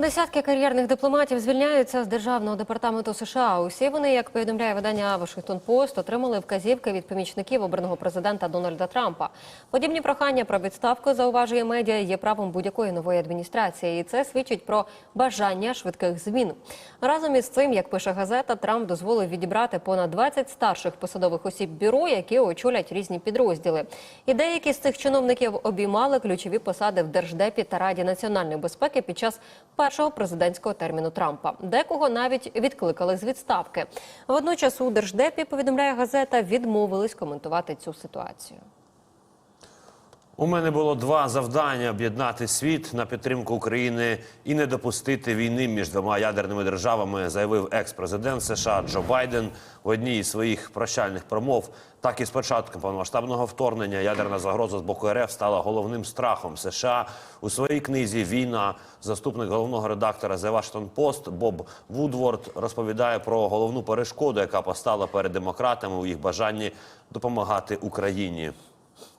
Десятки кар'єрних дипломатів звільняються з державного департаменту США. Усі вони, як повідомляє видання Вашингтон Пост, отримали вказівки від помічників обраного президента Дональда Трампа. Подібні прохання про відставку зауважує медіа є правом будь-якої нової адміністрації, і це свідчить про бажання швидких змін. Разом із цим, як пише газета, Трамп дозволив відібрати понад 20 старших посадових осіб бюро, які очолять різні підрозділи. І деякі з цих чиновників обіймали ключові посади в держдепі та раді національної безпеки під час першого президентського терміну Трампа. Декого навіть відкликали з відставки. Водночас у держдепі повідомляє газета, відмовились коментувати цю ситуацію. У мене було два завдання: об'єднати світ на підтримку України і не допустити війни між двома ядерними державами, заявив екс-президент США Джо Байден в одній із своїх прощальних промов. Так і з початком повномасштабного вторгнення ядерна загроза з боку РФ стала головним страхом США. У своїй книзі Війна заступник головного редактора The Washington Post Боб Вудворд розповідає про головну перешкоду, яка постала перед демократами у їх бажанні допомагати Україні.